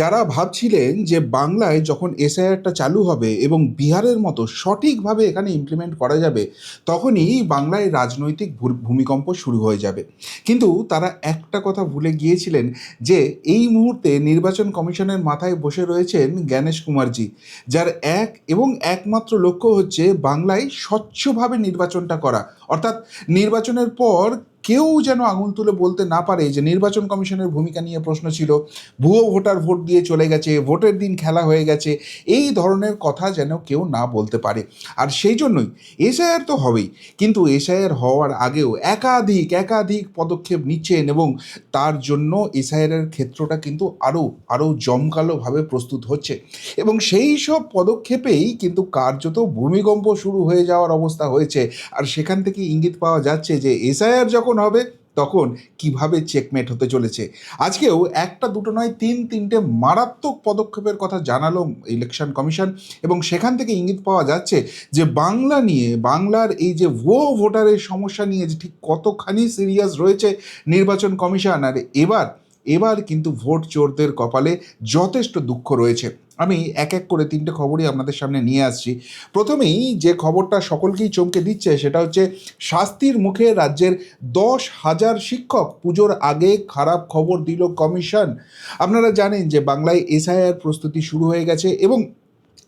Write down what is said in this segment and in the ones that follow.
যারা ভাবছিলেন যে বাংলায় যখন এসআইআরটা চালু হবে এবং বিহারের মতো সঠিকভাবে এখানে ইমপ্লিমেন্ট করা যাবে, তখনই বাংলায় রাজনৈতিক ভূমিকম্প শুরু হয়ে যাবে। কিন্তু তারা একটা কথা ভুলে গিয়েছিলেন যে এই মুহূর্তে নির্বাচন কমিশনের মাথায় বসে রয়েছেন জ্ঞানেশ কুমারজি, যার এক এবং একমাত্র লক্ষ্য হচ্ছে বাংলায় স্বচ্ছভাবে নির্বাচনটা করা। অর্থাৎ নির্বাচনের পর কেউ যেন আঙুল তুলে বলতে না পারে যে নির্বাচন কমিশনের ভূমিকা নিয়ে প্রশ্ন ছিল। ভুয়ো ভোটার ভোট দিয়ে চলে গেছে, ভোটের দিন খেলা হয়ে গেছে, এই ধরনের কথা যেন কেউ না বলতে পারে। আর সেই জন্যই এসআইআর তো হবেই, কিন্তু এসআইআর হওয়ার আগেও একাধিক একাধিক পদক্ষেপ নিচ্ছেন এবং তার জন্য এসআইআরের ক্ষেত্রটা কিন্তু আরও আরও জমকালোভাবে প্রস্তুত হচ্ছে। এবং সেই সব পদক্ষেপেই কিন্তু কার্যত ভূমিকম্প শুরু হয়ে যাওয়ার অবস্থা হয়েছে। আর সেখান থেকে ইঙ্গিত পাওয়া যাচ্ছে যে এসআইআর যখন হবে, তখন কীভাবে চেকমেট হতে চলেছে? আজকেও একটা, দুটো নয়, তিন, তিনটে মারাত্মক পদক্ষেপের কথা জানালো ইলেকশন কমিশন এবং সেখান থেকে ইঙ্গিত পাওয়া যাচ্ছে যে বাংলা নিয়ে, বাংলার এই যে ভুয়ো ভোটারের সমস্যা নিয়ে যে ঠিক কতখানি সিরিয়াস রয়েছে নির্বাচন কমিশন আর এবার এবার কিন্তু ভোট চোরদের কপালে যথেষ্ট দুঃখ রয়েছে। আমি এক এক করে তিনটে খবরই আপনাদের সামনে নিয়ে আসছি। প্রথমেই যে খবরটা সকলকেই চমকে দিচ্ছে সেটা হচ্ছে, শাস্তির মুখে রাজ্যের দশ হাজার শিক্ষক পুজোর আগে খারাপ খবর দিল কমিশন। আপনারা জানেন যে বাংলায় এসআইআর প্রস্তুতি শুরু হয়ে গেছে এবং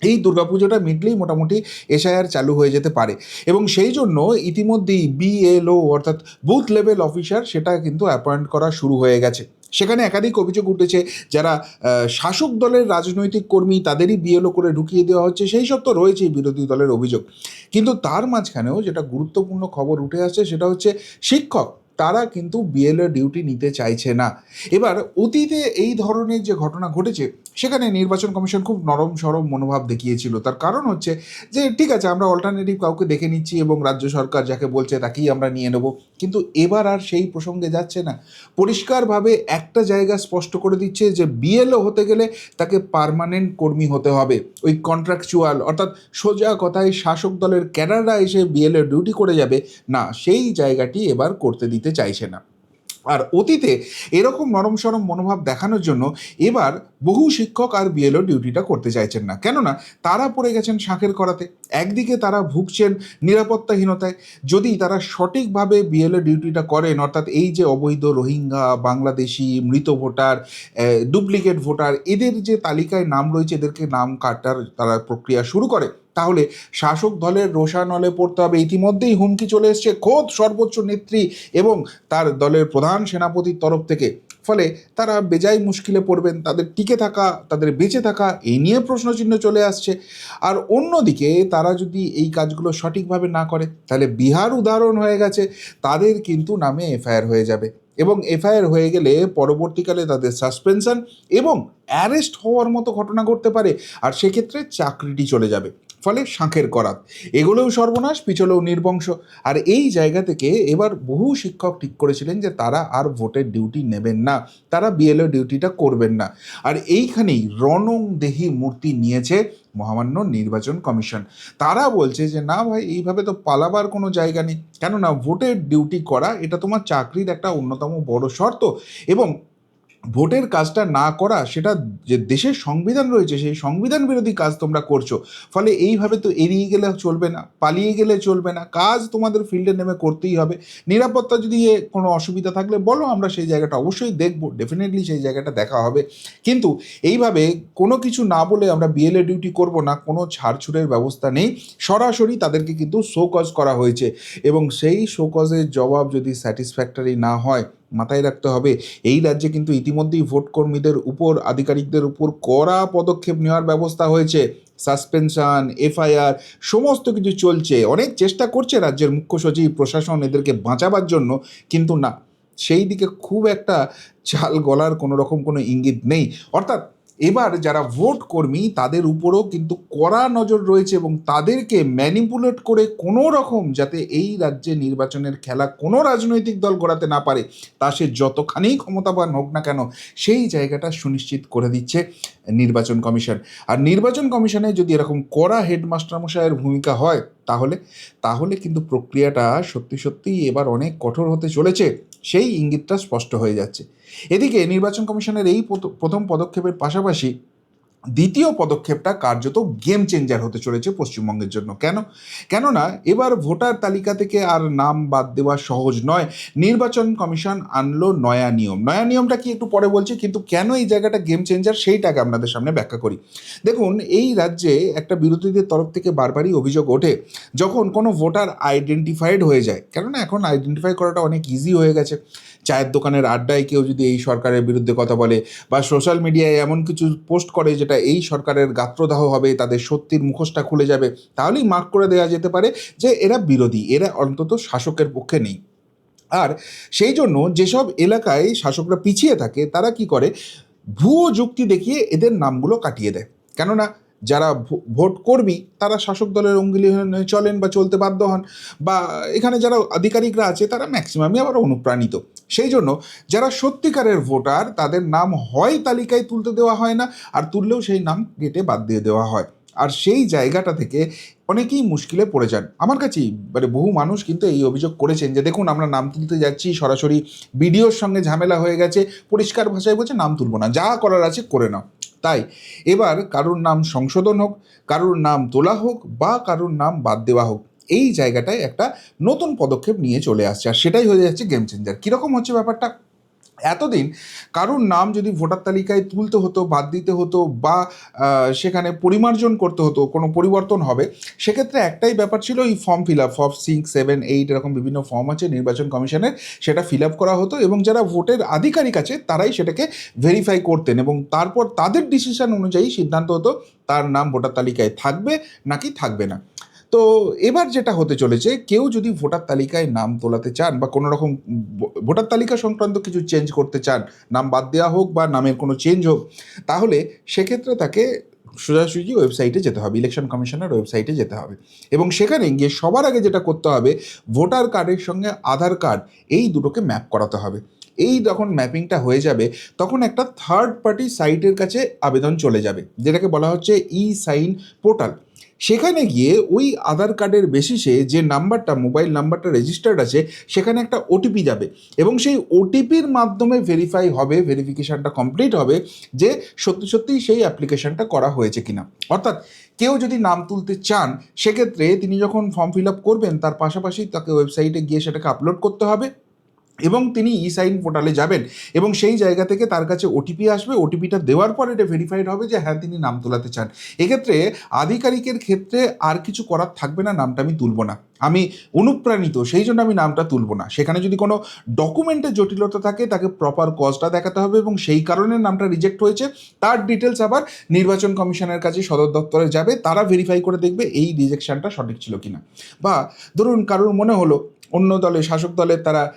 এই দুর্গাপুজোটা মিটলেই মোটামুটি এসআইআর চালু হয়ে যেতে পারে। এবং সেই জন্য ইতিমধ্যেই বিএলও অর্থাৎ বুথ লেভেল অফিসার সেটা কিন্তু অ্যাপয়েন্ট করা শুরু হয়ে গেছে। সেখানে একাধিক অভিযোগ উঠেছে যারা শাসক দলের রাজনৈতিক কর্মী তাদেরই বিএলও করে ঢুকিয়ে দেওয়া হচ্ছে, সেই সব তো রয়েছেই বিরোধী দলের অভিযোগ। কিন্তু তার মাঝখানেও যেটা গুরুত্বপূর্ণ খবর উঠে আসছে সেটা হচ্ছে শিক্ষক, তারা কিন্তু বিএলএ ডিউটি নিতে চাইছে না। এবার অতীতে এই ধরনের যে ঘটনা ঘটেছে সেখানে নির্বাচন কমিশন খুব নরম সরম মনোভাব দেখিয়েছিল। তার কারণ হচ্ছে যে, ঠিক আছে, আমরা অল্টারনেটিভ কাউকে দেখে নিচ্ছি এবং রাজ্য সরকার যাকে বলছে তাকেই আমরা নিয়ে নেব। কিন্তু এবার আর সেই প্রসঙ্গে যাচ্ছে না। পরিষ্কারভাবে একটা জায়গা স্পষ্ট করে দিচ্ছে যে বিএলও হতে গেলে তাকে পার্মানেন্ট কর্মী হতে হবে। ওই কন্ট্রাকচুয়াল অর্থাৎ সোজা কথায় শাসক দলের ক্যাডাররা এসে বিএলও ডিউটি করে যাবে। না, সেই জায়গাটি এবার করতে দিতে চাইছে না। আর অতীতে এরকম নরম সরম মনোভাব দেখানোর জন্য এবার বহু শিক্ষক আর বিএলও ডিউটিটা করতে চাইছেন না। কেননা তারা পড়ে গেছেন শাঁখের করাতে। একদিকে তারা ভুগছেন নিরাপত্তাহীনতায়। যদি তারা সঠিকভাবে বিএলও ডিউটিটা করেন, অর্থাৎ এই যে অবৈধ রোহিঙ্গা, বাংলাদেশি, মৃত ভোটার ডুপ্লিকেট ভোটার, এদের যে তালিকায় নাম রয়েছে, এদেরকে নাম কাটার তারা প্রক্রিয়া শুরু করে। তাহলে শাসক দলের রোষানলে পড়তে হবে। ইতিমধ্যেই হুমকি চলে এসছে খোদ সর্বোচ্চ নেত্রী এবং তার দলের প্রধান সেনাপতির তরফ থেকে। ফলে তারা বেজায় মুশকিলে পড়বেন, তাদের টিকে থাকা, তাদের বেঁচে থাকা এই নিয়ে প্রশ্নচিহ্ন চলে আসছে। আর অন্যদিকে তারা যদি এই কাজগুলো সঠিকভাবে না করে, তাহলে বিহার উদাহরণ হয়ে গেছে। তাদের কিন্তু নামে এফআইআর হয়ে যাবে। এবং এফআইআর হয়ে গেলে পরবর্তীকালে তাদের সাসপেনশন এবং অ্যারেস্ট হওয়ার মতো ঘটনা ঘটতে পারে। আর সেক্ষেত্রে চাকরিটি চলে যাবে। ফলে শাঁখের করাত। এগুলোও সর্বনাশ, পিছলেও নির্বংশ। আর এই জায়গা থেকে এবার বহু শিক্ষক ঠিক করেছিলেন যে তারা আর ভোটের ডিউটি নেবেন না। তারা বিএলও ডিউটিটা করবেন না। আর এইখানেই রণং দেহি মূর্তি নিয়েছে মহামান্য নির্বাচন কমিশন। তারা বলছে যে, না ভাই, এইভাবে তো পালাবার কোনো জায়গা নেই। কেননা ভোটের ডিউটি করা, এটা তোমার চাকরির একটা অন্যতম বড় শর্ত। এবং ভোটের কাজটা না করা, সেটা যে দেশের সংবিধান রয়েছে, সেই সংবিধান বিরোধী কাজ তোমরা করছ। ফলে এইভাবে তো এড়িয়ে গেলে চলবে না, পালিয়ে গেলে চলবে না, কাজ তোমাদের ফিল্ডে নেমে করতেই হবে। নিরাপত্তা যদি কোনো অসুবিধা থাকলে বলো, আমরা সেই জায়গাটা অবশ্যই দেখব ডেফিনেটলি সেই জায়গাটা দেখা হবে। কিন্তু এইভাবে কোনো কিছু না বলে আমরা বিএলএ ডিউটি করব না, কোনো ছাড়ছুড়ের ব্যবস্থা নেই। সরাসরি তাদেরকে কিন্তু শোকজ করা হয়েছে। এবং সেই শোকজের জবাব যদি স্যাটিসফ্যাক্টরি না হয় মাথায় রাখতে হবে। এই রাজ্যে কিন্তু ইতিমধ্যেই ভোট কর্মীদের উপর, আধিকারিকদের উপর কড়া পদক্ষেপ নেওয়ার ব্যবস্থা হয়েছে। সাসপেনশন, এফআইআর, সমস্ত কিছু চলছে। অনেক চেষ্টা করছে রাজ্যের মুখ্য সচিব, প্রশাসন এদেরকে বাঁচাবার জন্য, কিন্তু না। সেই দিকে খুব একটা চাল গলার কোনো রকম কোনো ইঙ্গিত নেই। অর্থাৎ এবার যারা ভোট কর্মী, তাদের উপরও কিন্তু কড়া নজর রয়েছে এবং তাদেরকে ম্যানিপুলেট করে কোনো রকম যাতে এই রাজ্যে নির্বাচনের খেলা কোনো রাজনৈতিক দল গড়াতে না পারে, তা সে যতখানি ক্ষমতাবান হোক না কেন, সেই জায়গাটা সুনিশ্চিত করে দিচ্ছে নির্বাচন কমিশন। আর নির্বাচন কমিশনে যদি এরকম কড়া হেডমাস্টার মশাইয়ের ভূমিকা হয়, তাহলে তাহলে কিন্তু প্রক্রিয়াটা সত্যি সত্যিই এবার অনেক কঠোর হতে চলেছে। সেই ইঙ্গিতটা স্পষ্ট হয়ে যাচ্ছে। এদিকে নির্বাচন কমিশনের এই প্রথম পদক্ষেপের পাশাপাশি দ্বিতীয় পদক্ষেপটা কার্যত গেম চেঞ্জার হতে চলেছে পশ্চিমবঙ্গের জন্য। কেন? কেননা, এবার ভোটার তালিকা থেকে আর নাম বাদ দেওয়া সহজ নয়। নির্বাচন কমিশন আনলো নয়া নিয়ম। নয়া নিয়মটা কি একটু পরে বলছি, কিন্তু কেন এই জায়গাটা গেম চেঞ্জার সেইটাকে আপনাদের সামনে ব্যাখ্যা করি। দেখুন, এই রাজ্যে একটা বিরোধীদের তরফ থেকে বারবারই অভিযোগ ওঠে, যখন কোনো ভোটার আইডেন্টিফাইড হয়ে যায়। কেননা, এখন আইডেন্টিফাই করাটা অনেক ইজি হয়ে গেছে। চায়ের দোকানের আড্ডায় কেউ যদি এই সরকারের বিরুদ্ধে কথা বলে বা সোশ্যাল মিডিয়ায় এমন কিছু পোস্ট করে যেটা এই সরকারের গাত্রদাহ হবে, তাদের সত্যির মুখোশটা খুলে যাবে, তাহলেই মার্ক করে দেওয়া যেতে পারে যে এরা বিরোধী, এরা অন্তত শাসকের পক্ষে নেই। আর সেই জন্য যেসব এলাকায় শাসকরা পিছিয়ে থাকে, তারা কি করে? ভুয়ো যুক্তি দেখিয়ে এদের নামগুলো কাটিয়ে দেয়। কেননা যারা ভোট কর্মী, তারা শাসক দলের অঙ্গুলি চলেন বা চলতে বাধ্য হন। বা এখানে যারা আধিকারিকরা আছে, তারা ম্যাক্সিমামই আবার অনুপ্রাণিত। সেই জন্য যারা সত্যিকারের ভোটার, তাদের নাম হয় তালিকায় তুলতে দেওয়া হয় না, আর তুললেও সেই নাম কেটে বাদ দিয়ে দেওয়া হয়। আর সেই জায়গাটা থেকে অনেকেই মুশকিলে পড়ে যান। আমার কাছেই মানে বহু মানুষ কিন্তু এই অভিযোগ করেছেন যে, দেখুন, আমরা নাম তুলতে যাচ্ছি, সরাসরি বিডিওর সঙ্গে ঝামেলা হয়ে গেছে, পরিষ্কার ভাষায় বলছে, নাম তুলবো না, যা করার আছে করে নাও। তাই এবার কারোর নাম সংশোধন হোক, কারোর নাম তোলা হোক বা কারোর নাম বাদ দেওয়া হোক, এই জায়গাটায় একটা নতুন পদক্ষেপ নিয়ে চলে আসছে। আর সেটাই হয়ে যাচ্ছে গেম চেঞ্জার কীরকম হচ্ছে ব্যাপারটা? এতদিন কারুর নাম যদি ভোটার তালিকায় তুলতে হতো, বাদ দিতে হতো বা সেখানে পরিমার্জন করতে হতো, কোনো পরিবর্তন হবে, সেক্ষেত্রে একটাই ব্যাপার ছিল এই form fill up form six seven eight এরকম বিভিন্ন ফর্ম আছে নির্বাচন কমিশনের, সেটা ফিল আপ করা হতো এবং যারা ভোটের আধিকারিক আছে তারাই সেটাকে ভেরিফাই করতেন এবং তারপর তাদের ডিসিশন অনুযায়ী সিদ্ধান্ত হতো তার নাম ভোটার তালিকায় থাকবে নাকি থাকবে না। তো এবার যেটা হতে চলেছে, কেউ যদি ভোটার তালিকায় নাম তোলাতে চান বা কোনো রকম ভোটার তালিকা সংক্রান্ত কিছু চেঞ্জ করতে চান, নাম বাদ দেওয়া হোক বা নামের কোনো চেঞ্জ হোক, তাহলে সেক্ষেত্রে তাকে সোজাসুজি ওয়েবসাইটে যেতে হবে ইলেকশন কমিশনের ওয়েবসাইটে যেতে হবে। এবং সেখানে গিয়ে সবার আগে যেটা করতে হবে, ভোটার কার্ডের সঙ্গে আধার কার্ড এই দুটোকে ম্যাপ করাতে হবে। এই যখন ম্যাপিংটা হয়ে যাবে, তখন একটা থার্ড পার্টি সাইটের কাছে আবেদন চলে যাবে, যেটাকে বলা হচ্ছে ই সাইন পোর্টাল সেখানে গিয়ে ওই আধার কার্ডের বেসিসে যে নাম্বারটা মোবাইল নাম্বারটা রেজিস্টার্ড আছে, সেখানে একটা ওটিপি যাবে। এবং সেই ওটিপির মাধ্যমে ভেরিফাই হবে ভেরিফিকেশানটা কমপ্লিট হবে যে সত্যি সত্যিই সেই অ্যাপ্লিকেশনটা করা হয়েছে কিনা। অর্থাৎ কেউ যদি নাম তুলতে চান, সেক্ষেত্রে তিনি যখন ফর্ম ফিল আপ করবেন, তার পাশাপাশি তাকে ওয়েবসাইটে গিয়ে সেটাকে আপলোড করতে হবে। এবং তিনি ই সাইন পোর্টালে যাবেন এবং সেই জায়গা থেকে তার কাছে ওটিপি আসবে ওটিপিটা দেওয়ার পর এটা ভেরিফাইড হবে যে হ্যাঁ তিনি নাম তোলাতে চান। এক্ষেত্রে আধিকারিকের ক্ষেত্রে আর কিছু করার থাকবে না, নামটা আমি তুলব না। আমি অনুপ্রাণিত, সেই জন্য আমি নামটা তুলব না। সেখানে যদি কোনো ডকুমেন্টের জটিলতা থাকে, তাকে প্রপার কজটা দেখাতে হবে এবং সেই কারণে নামটা রিজেক্ট হয়েছে। তার ডিটেলস আবার নির্বাচন কমিশনের কাছে সদর দপ্তরে যাবে, তারা ভেরিফাই করে দেখবে এই রিজেকশনটা সঠিক ছিল কিনা। বা ধরুন কারোর মনে হলো অন্য দলে, শাসক দলের তারা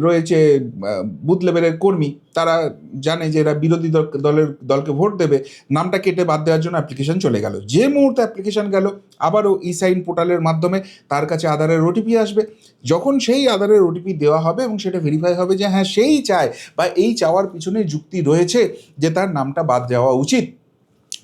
রয়েছে বুথ লেভেলের কর্মী। তারা জানে যে এরা বিরোধী দল- দলের, দলকে ভোট দেবে। নামটা কেটে বাদ দেওয়ার জন্য অ্যাপ্লিকেশন চলে গেল। যে মুহূর্তে অ্যাপ্লিকেশন গেল, আবারও ই সাইন পোর্টালের মাধ্যমে তার কাছে আধারের ওটিপি আসবে। যখন সেই আধারের ওটিপি দেওয়া হবে এবং সেটা ভেরিফাই হবে যে হ্যাঁ সেই চায় বা এই চাওয়ার পিছনে যুক্তি রয়েছে যে তার নামটা বাদ যাওয়া উচিত।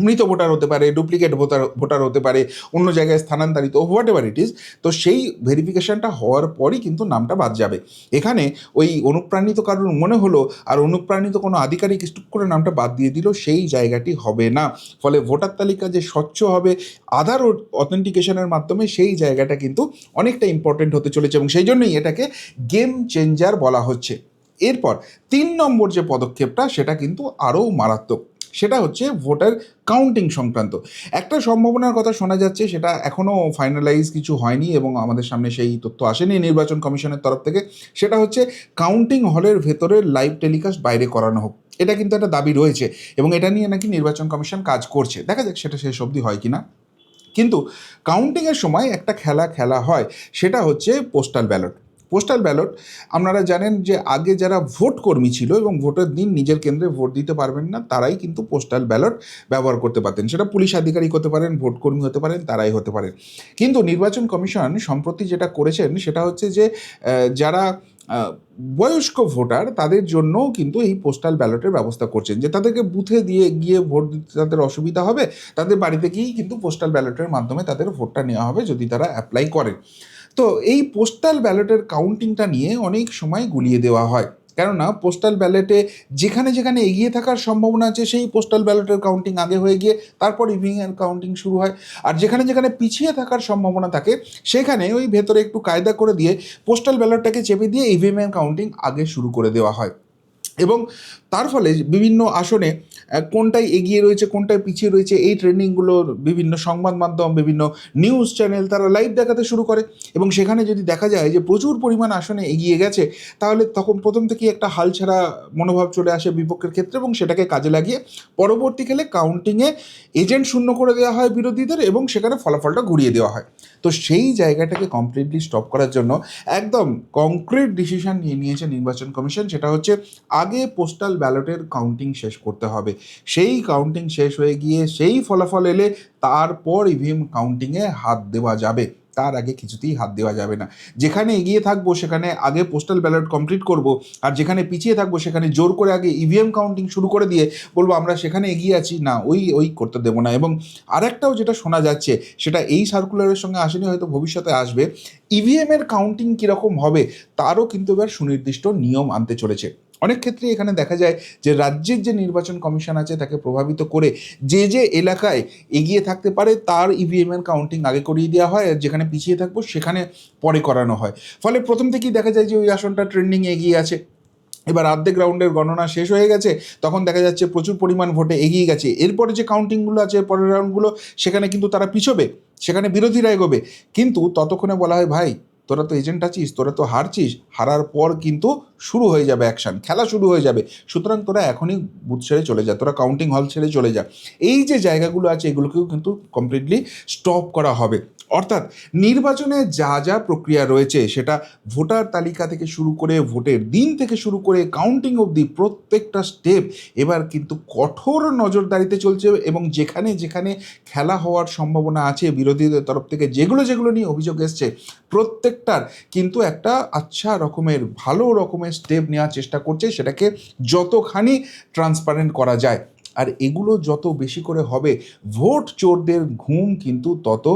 মৃত ভোটার হতে পারে ডুপ্লিকেট ভোটার ভোটার হতে পারে, অন্য জায়গায় স্থানান্তরিত হোয়াট এভার ইট ইজ তো সেই ভেরিফিকেশনটা হওয়ার পরই কিন্তু নামটা বাদ যাবে। এখানে ওই অনুপ্রাণিত কারণ মনে হলো আর অনুপ্রাণিত কোনো আধিকারিক স্টুক করে নামটা বাদ দিয়ে দিল, সেই জায়গাটি হবে না। ফলে ভোটার তালিকা যে স্বচ্ছ হবে, আধার অথেন্টিকেশনের মাধ্যমে সেই জায়গাটা কিন্তু অনেকটা ইম্পর্টেন্ট হতে চলেছে এবং সেই জন্যই এটাকে গেম চেঞ্জার বলা হচ্ছে। এরপর তিন নম্বর যে পদক্ষেপটা, সেটা কিন্তু আরও মারাত্মক। সেটা হচ্ছে ভোটার কাউন্টিং সংক্রান্ত। একটা সম্ভাবনার কথা শোনা যাচ্ছে, সেটা এখনও ফাইনালাইজ কিছু হয়নি এবং আমাদের সামনে সেই তথ্য আসেনি নির্বাচন কমিশনের তরফ থেকে, সেটা হচ্ছে কাউন্টিং হলের ভেতরে লাইভ টেলিকাস্ট বাইরে করানো হোক। এটা কিন্তু একটা দাবি রয়েছে এবং এটা নিয়ে নাকি নির্বাচন কমিশন কাজ করছে। দেখা যাক সেটা শেষ অবধি হয় কি না কিন্তু কাউন্টিংয়ের সময় একটা খেলা খেলা হয়, সেটা হচ্ছে পোস্টাল ব্যালট পোস্টাল ব্যালট আপনারা জানেন যে আগে যারা ভোট কর্মী ছিল এবং ভোটের দিন নিজের কেন্দ্রে ভোট দিতে পারবেন না, তারাই কিন্তু পোস্টাল ব্যালট ব্যবহার করতে পারতেন। সেটা পুলিশ আধিকারিক হতে পারেন, ভোট কর্মী হতে পারেন, তারাই হতে পারেন। কিন্তু নির্বাচন কমিশন সম্প্রতি যেটা করেছেন, সেটা হচ্ছে যে যারা বয়স্ক ভোটার, তাদের জন্যও কিন্তু এই পোস্টাল ব্যালটের ব্যবস্থা করছেন। যে তাদেরকে বুথে দিয়ে গিয়ে ভোট দিতে তাদের অসুবিধা হবে, তাদের বাড়িতে গিয়েই কিন্তু পোস্টাল ব্যালটের মাধ্যমে তাদের ভোটটা নেওয়া হবে যদি তারা অ্যাপ্লাই করেন। তো এই পোস্টাল ব্যালটের কাউন্টিংটা নিয়ে অনেক সময় গুলিয়ে দেওয়া হয়। কেননা পোস্টাল ব্যালটে যেখানে যেখানে এগিয়ে থাকার সম্ভাবনা আছে, সেই পোস্টাল ব্যালটের কাউন্টিং আগে হয়ে গিয়ে তারপর ইভিএম কাউন্টিং শুরু হয়। আর যেখানে যেখানে পিছিয়ে থাকার সম্ভাবনা থাকে, সেখানে ওই ভেতরে একটু কায়দা করে দিয়ে পোস্টাল ব্যালটটাকে চেপে দিয়ে ইভিএম এর কাউন্টিং আগে শুরু করে দেওয়া হয়। এবং তার ফলে বিভিন্ন আসনে আহ, কোনটায় এগিয়ে রয়েছে কোনটায় পিছিয়ে রয়েছে এই ট্রেন্ডিংগুলোর বিভিন্ন সংবাদ মাধ্যম বিভিন্ন নিউজ চ্যানেল তারা লাইভ দেখাতে শুরু করে এবং সেখানে যদি দেখা যায় যে প্রচুর পরিমাণ আসনে এগিয়ে গেছে তাহলে তখন প্রথম থেকেই একটা হালছাড়া মনোভাব চলে আসে বিপক্ষের ক্ষেত্রে এবং সেটাকে কাজে লাগিয়ে পরবর্তীকালে কাউন্টিংয়ে এজেন্ট শূন্য করে দেওয়া হয় বিরোধীদের এবং সেখানে ফলাফলটা ঘুরিয়ে দেওয়া হয়। তো সেই জায়গাটাকে কমপ্লিটলি স্টপ করার জন্য একদম কংক্রিট ডিসিশন নিয়ে নিয়েছে নির্বাচন কমিশন সেটা হচ্ছে আগে পোস্টাল ব্যালটের কাউন্টিং শেষ করতে হবে। সেই কাউন্টিং শেষ হয়ে গিয়ে সেই ফলাফল এলে তারপর ইভিএম কাউন্টিংয়ে হাত দেওয়া যাবে। তার আগে কিছুতেই হাত দেওয়া যাবে না। যেখানে এগিয়ে থাকব সেখানে আগে পোস্টাল ব্যালট কমপ্লিট করব, আর যেখানে পিছিয়ে থাকব সেখানে জোর করে আগে ইভিএম কাউন্টিং শুরু করে দিয়ে বলব, আমরা সেখানে এগিয়ে আছি। না, ওই ওই করতে দেবো না। এবং আরেকটাও যেটা শোনা যাচ্ছে, সেটা এই সার্কুলারের সঙ্গে আসেনি, হয়তো ভবিষ্যতে আসবে। ইভিএম এর কাউন্টিং কীরকম হবে, তারও কিন্তু এবার সুনির্দিষ্ট নিয়ম আনতে চলেছে। অনেক ক্ষেত্রে এখানে দেখা যায় যে রাজ্যের যে নির্বাচন কমিশন আছে তাকে প্রভাবিত করে যে যে এলাকায় এগিয়ে থাকতে পারে তার ইভিএম এর কাউন্টিং আগে করিয়ে দেওয়া হয় আর যেখানে পিছিয়ে থাকব সেখানে পরে করানো হয়। ফলে প্রথম থেকেই দেখা যায় যে ওই আসনটা ট্রেন্ডিং এগিয়ে আছে। এবার অর্ধেক রাউন্ডের গণনা শেষ হয়ে গেছে, তখন দেখা যাচ্ছে প্রচুর পরিমাণ ভোটে এগিয়ে গেছে। এরপরে যে কাউন্টিংগুলো আছে, পরের রাউন্ডগুলো সেখানে কিন্তু তারা পিছবে, সেখানে বিরোধীরা এগোবে। কিন্তু ততক্ষণে বলা হয়, ভাই, তোরা তো এজেন্ট আছিস, তোরা তো হারছিস। হারার পর কিন্তু শুরু হয়ে যাবে অ্যাকশন খেলা শুরু হয়ে যাবে। সুতরাং তোরা এখনই বুথ ছেড়ে চলে যা, তোরা কাউন্টিং হল ছেড়ে চলে যা। এই যে জায়গাগুলো আছে, এগুলোকেও কিন্তু কমপ্লিটলি স্টপ করা হবে। অর্থাৎ নির্বাচনে যা যা প্রক্রিয়া রয়েছে, সেটা ভোটার তালিকা থেকে শুরু করে, ভোটের দিন থেকে শুরু করে কাউন্টিং অবধি প্রত্যেকটা স্টেপ এবার কিন্তু কঠোর নজরদারিতে চলছে এবং যেখানে যেখানে খেলা হওয়ার সম্ভাবনা আছে, বিরোধীদের তরফ থেকে যেগুলো যেগুলো নিয়ে অভিযোগ এসছে, প্রত্যেকটার কিন্তু একটা আচ্ছা রকমের, ভালো রকমের স্টেপ নেওয়ার চেষ্টা করছে, সেটাকে যতখানি ট্রান্সপারেন্ট করা যায়। আর এগুলো যত বেশি করে হবে ভোট চোরদের ঘুম কিন্তু তত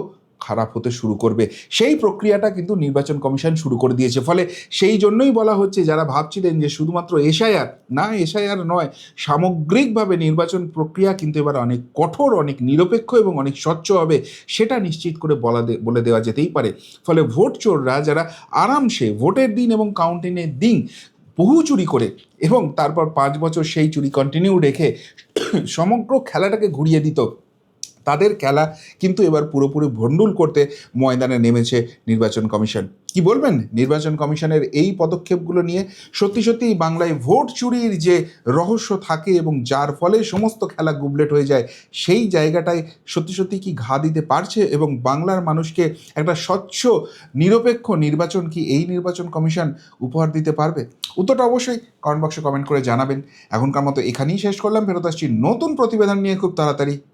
খারাপ হতে শুরু করবে। সেই প্রক্রিয়াটা কিন্তু নির্বাচন কমিশন শুরু করে দিয়েছে। ফলে সেই জন্যই বলা হচ্ছে, যারা ভাবছিলেন যে শুধুমাত্র এসআইআর, না এসআইআর নয়, সামগ্রিকভাবে নির্বাচন প্রক্রিয়া কিন্তু এবার অনেক কঠোর, অনেক নিরপেক্ষ এবং অনেক স্বচ্ছ হবে, সেটা নিশ্চিত করে বলা বলে দেওয়া যেতেই পারে। ফলে ভোট চোররা যারা আরামসে ভোটের দিন এবং কাউন্টিংয়ের দিন বহু চুরি করে এবং তারপর পাঁচ বছর সেই চুরি কন্টিনিউ রেখে সমগ্র খেলাটাকে ঘুরিয়ে দিত তাদের খেলা কিন্তু এবার পুরোপুরি ভণ্ডুল করতে ময়দানে নেমেছে নির্বাচন কমিশন। কি বলবেন? নির্বাচন কমিশনের এই পদক্ষেপগুলো নিয়ে সত্যি সত্যি বাংলায় ভোট চুরির যে রহস্য থাকে এবং যার ফলে সমস্ত খেলা গুবলেট হয়ে যায়, সেই জায়গাটায় সত্যি সত্যি কি ঘা দিতে পারছে এবং বাংলার মানুষকে একটা স্বচ্ছ, নিরপেক্ষ নির্বাচন কি এই নির্বাচন কমিশন উপহার দিতে পারবে? উত্তরটা অবশ্যই কমেন্ট বক্সে কমেন্ট করে জানাবেন। এখনকার মতো এখানেই শেষ করলাম। ফেরত আসছি নতুন প্রতিবেদন নিয়ে খুব তাড়াতাড়ি।